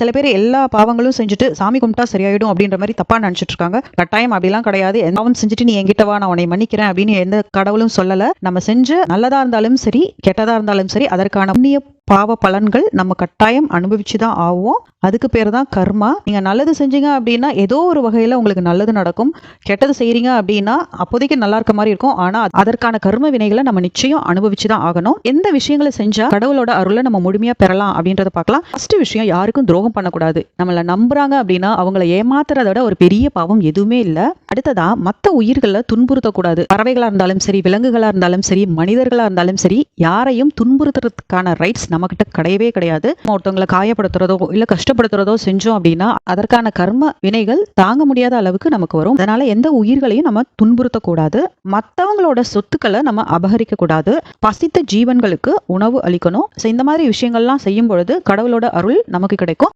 சில பேர் எல்லா பாவங்களும் செஞ்சுட்டு சாமி கும்பிட்டா சரியாயிடும் அப்படின்ற மாதிரி தப்பா நினைச்சிட்டு இருக்காங்க கட்டாயம் அப்படிலாம் கிடையாது. எந்த பாவம் செஞ்சுட்டு நீ என்கிட்ட வா நான் உன்னை மன்னிக்கிறேன் அப்படின்னு எந்த கடவுளும் சொல்லல. நம்ம செஞ்சு நல்லதா இருந்தாலும் சரி கெட்டதா இருந்தாலும் சரி அதற்கான புண்ணிய பாவ பலன்கள் நம்ம கட்டாயம் அனுபவிச்சு தான் ஆவோம். அதுக்கு பேர் தான் கர்மா. நீங்க நல்லது செஞ்சீங்க அப்படின்னா ஏதோ ஒரு வகையில் உங்களுக்கு நல்லது நடக்கும். கெட்டது செய்கிறீங்க அப்படின்னா அப்போதைக்கு நல்லா இருக்க மாதிரி இருக்கும். ஆனால் அதற்கான கர்ம வினைகளை நம்ம நிச்சயம் அனுபவிச்சு தான் ஆகணும். எந்த விஷயங்களை செஞ்சால் கடவுளோட அருளை நம்ம முழுமையா பெறலாம் அப்படின்றத பார்க்கலாம். ஃபஸ்ட்டு விஷயம் யாருக்கும் துரோகம் பண்ணக்கூடாது. நம்மளை நம்புறாங்க அப்படின்னா அவங்கள ஏமாத்துறத விட ஒரு பெரிய பாவம் எதுவுமே இல்லை. அடுத்ததா மற்ற உயிர்களை துன்புறுத்தக்கூடாது. பறவைகளாக இருந்தாலும் சரி விலங்குகளாக இருந்தாலும் சரி மனிதர்களாக இருந்தாலும் சரி யாரையும் துன்புறுத்துறதுக்கான ரைட்ஸ் நம்மக்கிட்ட கிடையவே கிடையாது. நம்ம ஒருத்தவங்களை காயப்படுத்துறதோ இல்ல கஷ்டப்படுத்துறதோ செஞ்சோம் அப்படின்னா அதற்கான கர்ம வினைகள் தாங்க முடியாத அளவுக்கு நமக்கு வரும். அதனால எந்த உயிர்களையும் நம்ம துன்புறுத்தக்கூடாது. மத்தவங்களோட சொத்துக்களை நம்ம அபகரிக்க கூடாது பசித்த ஜீவன்களுக்கு உணவு அளிக்கணும். ஸோ இந்த மாதிரி விஷயங்கள்லாம் செய்யும் பொழுது கடவுளோட அருள் நமக்கு கிடைக்கும்.